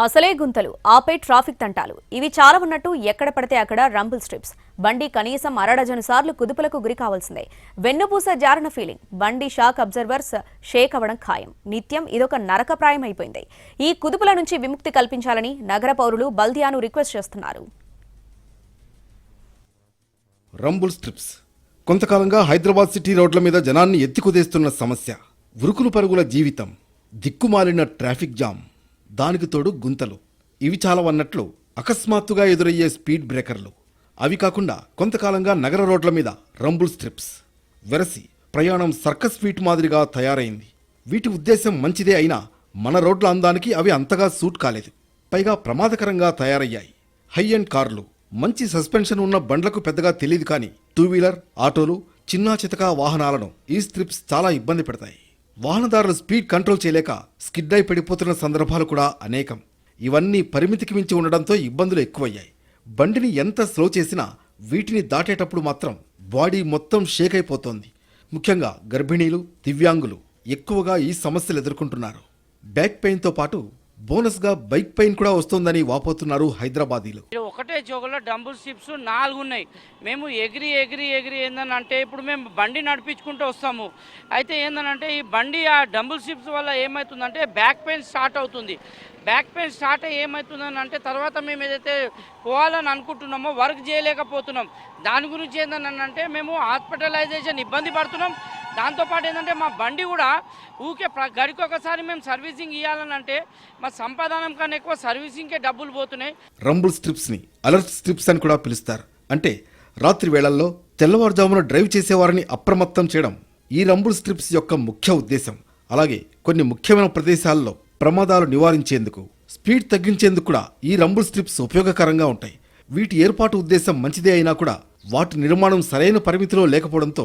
అసలే గుంతలు ఆపై ట్రాఫిక్ తంటాలు. ఇవి చాలా ఉన్నట్టు ఎక్కడ పడితే అక్కడ రంబుల్ స్ట్రిప్స్. బండి కనీసం అరడజను సార్లు కుదుపులకు గురి కావాల్సిందే. వెన్నుపూస జారిన ఫీలింగ్. బండి షాక్ అబ్జర్వర్స్ షేక్ అవ్వడం ఖాయం. నిత్యం ఇదొక నరకప్రాయం అయిపోయింది ఈ కుదుపుల నుంచి విముక్తి కల్పించాలని నగర పౌరులు బల్దియాను రిక్వెస్ట్ చేస్తున్నారు. Rumble strips. కొంతకాలంగా హైదరాబాద్ సిటీ రోడ్ల మీద జనాన్ని ఎత్తికుదేస్తున్న సమస్య. ఉరుకులు పరుగుల జీవితం. దిక్కుమాలిన ట్రాఫిక్ జామ్. దానికి తోడు గుంతలు. ఇవి చాలవన్నట్లు అకస్మాత్తుగా ఎదురయ్యే స్పీడ్ బ్రేకర్లు. అవి కాకుండా కొంతకాలంగా నగర రోడ్ల మీద రంబుల్ స్ట్రిప్స్. వెరసి ప్రయాణం సర్కస్ ఫీట్ మాదిరిగా తయారైంది. వీటి ఉద్దేశం మంచిదే అయినా మన రోడ్ల అందానికి అవి అంతగా సూట్ కాలేదు. పైగా ప్రమాదకరంగా తయారయ్యాయి. హై అండ్ కార్లు. మంచి సస్పెన్షన్ ఉన్న బండ్లకు పెద్దగా తెలియదు కానీ టూ వీలర్ ఆటోలు చిన్నా చితకా వాహనాలను ఈ స్ట్రిప్స్ చాలా ఇబ్బంది పెడతాయి. వాహనదారులు స్పీడ్ కంట్రోల్ చేయలేక స్కిడ్ అయి పడిపోతున్న సందర్భాలు కూడా అనేకం. ఇవన్నీ పరిమితికి మించి ఉండడంతో ఇబ్బందులు ఎక్కువయ్యాయి. బండిని ఎంత స్లో చేసినా వీటిని దాటేటప్పుడు మాత్రం బాడీ మొత్తం షేక్ అయిపోతోంది. ముఖ్యంగా గర్భిణీలు దివ్యాంగులు ఎక్కువగా ఈ సమస్యలు ఎదుర్కొంటున్నారు. బ్యాక్ పెయిన్తో పాటు బోనస్గా బైక్ పెయిన్ కూడా వస్తుందని వాపోతున్నారు హైదరాబాదీలు. ఒకటే జోగులో డంబుల్ షిప్స్ నాలుగు ఉన్నాయి మేము ఎగిరి ఎగిరి ఎగిరి ఏందని అంటే ఇప్పుడు మేము బండి నడిపించుకుంటూ వస్తాము. అయితే ఏందనంటే ఈ బండి ఆ డంబుల్ షిప్స్ వల్ల ఏమవుతుందంటే బ్యాక్ పెయిన్ స్టార్ట్ అవుతుంది. బ్యాక్ పెయిన్ స్టార్ట్ అయ్యి ఏమవుతుందని అంటే తర్వాత మేము ఏదైతే పోవాలని అనుకుంటున్నామో వర్క్ చేయలేకపోతున్నాం. దాని గురించి ఏందనంటే మేము హాస్పిటలైజేషన్ ఇబ్బంది పడుతున్నాం. దాంతోపాటు ఏంటంటే మా బండి కూడా ఊకే గడికి ఒకసారి మేము సర్వీసింగ్ ఇవ్వాలని అంటే మా సంపాదనం కన్నా ఎక్కువ సర్వీసింగ్కే డబ్బులు పోతున్నాయి. రంబుల్ స్ట్రిప్స్ని అలర్ట్ స్ట్రిప్స్ అని కూడా పిలుస్తారు. అంటే రాత్రి వేళల్లో తెల్లవారుజామున డ్రైవ్ చేసేవారిని అప్రమత్తం చేయడం ఈ రంబుల్ స్ట్రిప్స్ యొక్క ముఖ్య ఉద్దేశం. అలాగే కొన్ని ముఖ్యమైన ప్రదేశాల్లో ప్రమాదాలు నివారించేందుకు స్పీడ్ తగ్గించేందుకు కూడా ఈ రంబుల్ స్ట్రిప్స్ ఉపయోగకరంగా ఉంటాయి. వీటి ఏర్పాటు ఉద్దేశం మంచిదే అయినా కూడా వాటి నిర్మాణం సరైన పరిమితిలో లేకపోవడంతో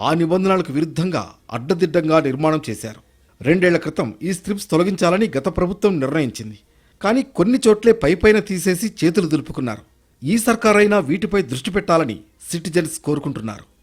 ఆ నిబంధనలకు విరుద్ధంగా అడ్డదిడ్డంగా నిర్మాణం చేశారు. రెండేళ్ళ క్రితం ఈ స్ట్రిప్స్ తొలగించాలని గత ప్రభుత్వం నిర్ణయించింది. కానీ కొన్ని చోట్లే పైపైన తీసేసి చేతులు దులుపుకున్నారు. ఈ సర్కారైనా వీటిపై దృష్టి పెట్టాలని సిటిజన్స్ కోరుకుంటున్నారు.